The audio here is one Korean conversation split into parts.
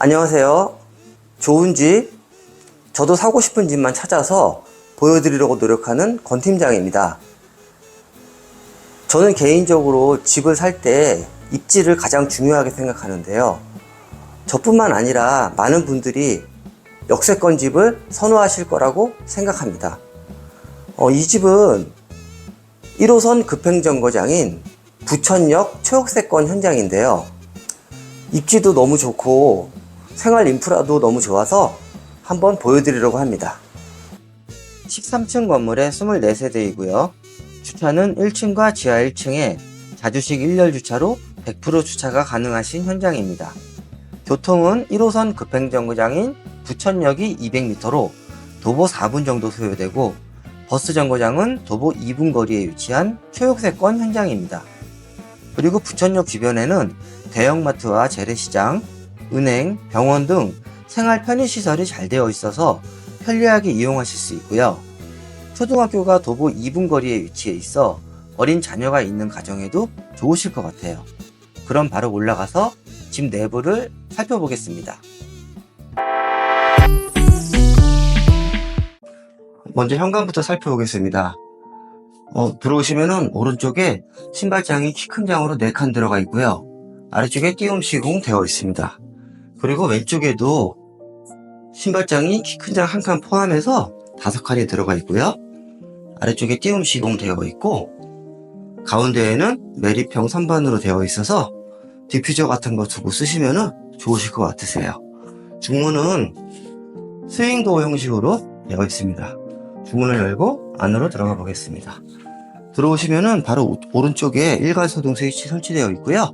안녕하세요. 좋은 집, 저도 사고 싶은 집만 찾아서 보여드리려고 노력하는 권 팀장입니다. 저는 개인적으로 집을 살 때 입지를 가장 중요하게 생각하는데요. 저뿐만 아니라 많은 분들이 역세권 집을 선호하실 거라고 생각합니다. 어, 이 집은 1호선 급행정거장인 부천역 초역세권 현장인데요. 입지도 너무 좋고 생활 인프라도 너무 좋아서 한번 보여드리려고 합니다. 13층 건물에 24세대이고요. 주차는 1층과 지하 1층에 자주식 1열 주차로 100% 주차가 가능하신 현장입니다. 교통은 1호선 급행정거장인 부천역이 200m로 도보 4분 정도 소요되고 버스 정거장은 도보 2분 거리에 위치한 초역세권 현장입니다. 그리고 부천역 주변에는 대형마트와 재래시장, 은행, 병원 등 생활 편의시설이 잘 되어 있어서 편리하게 이용하실 수 있고요. 초등학교가 도보 2분 거리에 위치해 있어 어린 자녀가 있는 가정에도 좋으실 것 같아요. 그럼 바로 올라가서 집 내부를 살펴보겠습니다. 먼저 현관부터 살펴보겠습니다. 어, 들어오시면은 오른쪽에 신발장이 키 큰 장으로 4칸 들어가 있고요. 아래쪽에 띄움 시공 되어 있습니다. 그리고 왼쪽에도 신발장이 키 큰 장 한 칸 포함해서 다섯 칸이 들어가 있고요. 아래쪽에 띄움 시공 되어 있고 가운데에는 매립형 선반으로 되어 있어서 디퓨저 같은 거 두고 쓰시면은 좋으실 것 같으세요. 중문은 스윙도어 형식으로 되어 있습니다. 주문을 열고 안으로 들어가 보겠습니다. 들어오시면은 바로 오- 오른쪽에 일괄 소등 스위치 설치되어 있고요.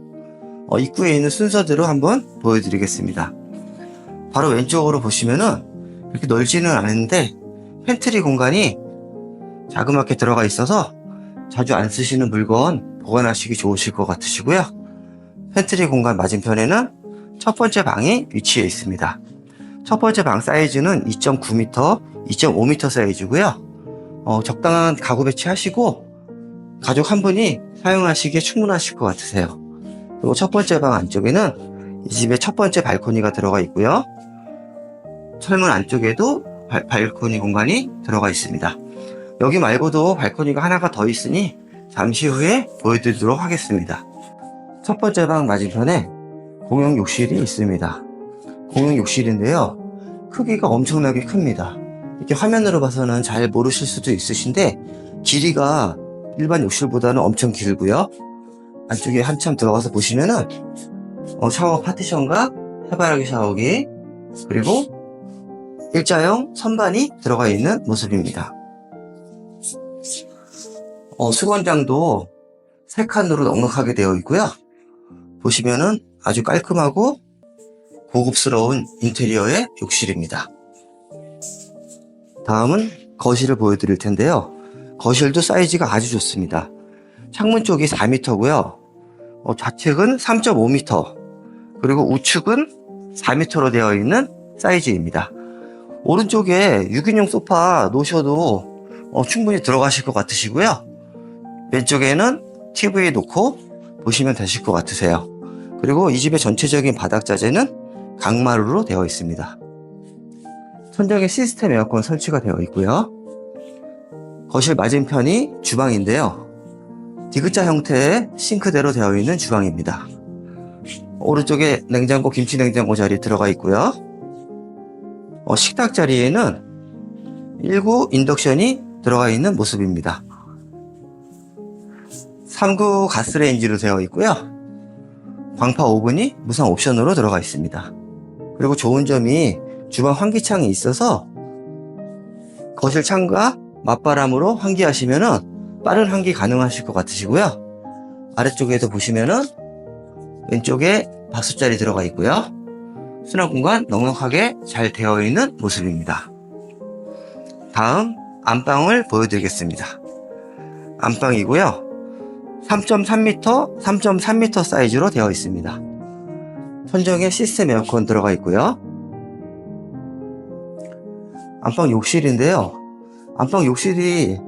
어, 입구에 있는 순서대로 한번 보여드리겠습니다. 바로 왼쪽으로 보시면은 이렇게 넓지는 않은데 팬트리 공간이 자그맣게 들어가 있어서 자주 안 쓰시는 물건 보관하시기 좋으실 것 같으시고요. 팬트리 공간 맞은편에는 첫 번째 방이 위치해 있습니다. 첫 번째 방 사이즈는 2.9m, 2.5m 사이즈고요. 어, 적당한 가구 배치하시고 가족 한 분이 사용하시기에 충분하실 것 같으세요. 그리고 첫 번째 방 안쪽에는 이 집의 첫 번째 발코니가 들어가 있고요. 철문 안쪽에도 발, 발코니 공간이 들어가 있습니다. 여기 말고도 발코니가 하나가 더 있으니 잠시 후에 보여드리도록 하겠습니다. 첫 번째 방 맞은편에 공용 욕실이 있습니다. 공용 욕실인데요. 크기가 엄청나게 큽니다. 이렇게 화면으로 봐서는 잘 모르실 수도 있으신데 길이가 일반 욕실보다는 엄청 길고요. 안쪽에 한참 들어가서 보시면은 어, 샤워 파티션과 해바라기 샤워기 그리고 일자형 선반이 들어가 있는 모습입니다. 어, 수건장도 세 칸으로 넉넉하게 되어 있고요. 보시면은 아주 깔끔하고 고급스러운 인테리어의 욕실입니다. 다음은 거실을 보여드릴 텐데요. 거실도 사이즈가 아주 좋습니다. 창문 쪽이 4m고요. 좌측은 3.5m, 그리고 우측은 4m로 되어 있는 사이즈입니다. 오른쪽에 6인용 소파 놓으셔도 어, 충분히 들어가실 것 같으시고요. 왼쪽에는 TV 놓고 보시면 되실 것 같으세요. 그리고 이 집의 전체적인 바닥 자재는 강마루로 되어 있습니다. 천장에 시스템 에어컨 설치가 되어 있고요. 거실 맞은편이 주방인데요. 디귿자 형태의 싱크대로 되어 있는 주방입니다. 오른쪽에 냉장고, 김치 냉장고 자리 들어가 있고요. 어, 식탁 자리에는 1구 인덕션이 들어가 있는 모습입니다. 3구 가스레인지로 되어 있고요. 광파 오븐이 무상 옵션으로 들어가 있습니다. 그리고 좋은 점이 주방 환기창이 있어서 거실 창과 맞바람으로 환기하시면은 빠른 환기 가능하실 것 같으시고요. 아래쪽에도 보시면은 왼쪽에 밥솥자리 들어가 있고요. 수납 공간 넉넉하게 잘 되어 있는 모습입니다. 다음 안방을 보여드리겠습니다. 안방이고요. 3.3m, 3.3m 사이즈로 되어 있습니다. 천정에 시스템 에어컨 들어가 있고요. 안방 욕실인데요. 안방 욕실이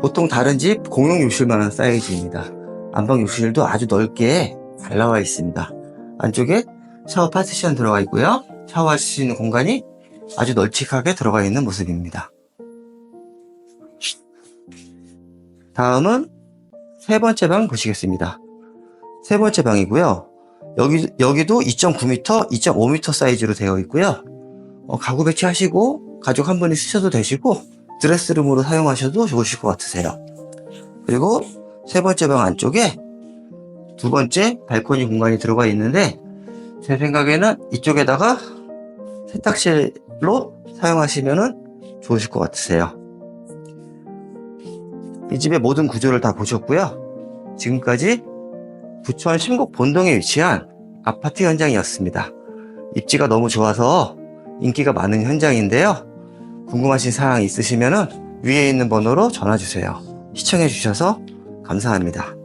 보통 다른 집 공용 욕실만한 사이즈입니다. 안방 욕실도 아주 넓게 잘 나와 있습니다. 안쪽에 샤워 파티션 들어가 있고요. 샤워할 수 있는 공간이 아주 널찍하게 들어가 있는 모습입니다. 다음은 세 번째 방 보시겠습니다. 세 번째 방이고요. 여기, 여기도 2.9m, 2.5m 사이즈로 되어 있고요. 어, 가구 배치하시고 가족 한 분이 쓰셔도 되시고 드레스룸으로 사용하셔도 좋으실 것 같으세요. 그리고 세 번째 방 안쪽에 두 번째 발코니 공간이 들어가 있는데 제 생각에는 이쪽에다가 세탁실로 사용하시면 좋으실 것 같으세요. 이 집의 모든 구조를 다 보셨고요. 지금까지 부천 신곡 본동에 위치한 아파트 현장이었습니다. 입지가 너무 좋아서 인기가 많은 현장인데요. 궁금하신 사항 있으시면 위에 있는 번호로 전화 주세요. 시청해 주셔서 감사합니다.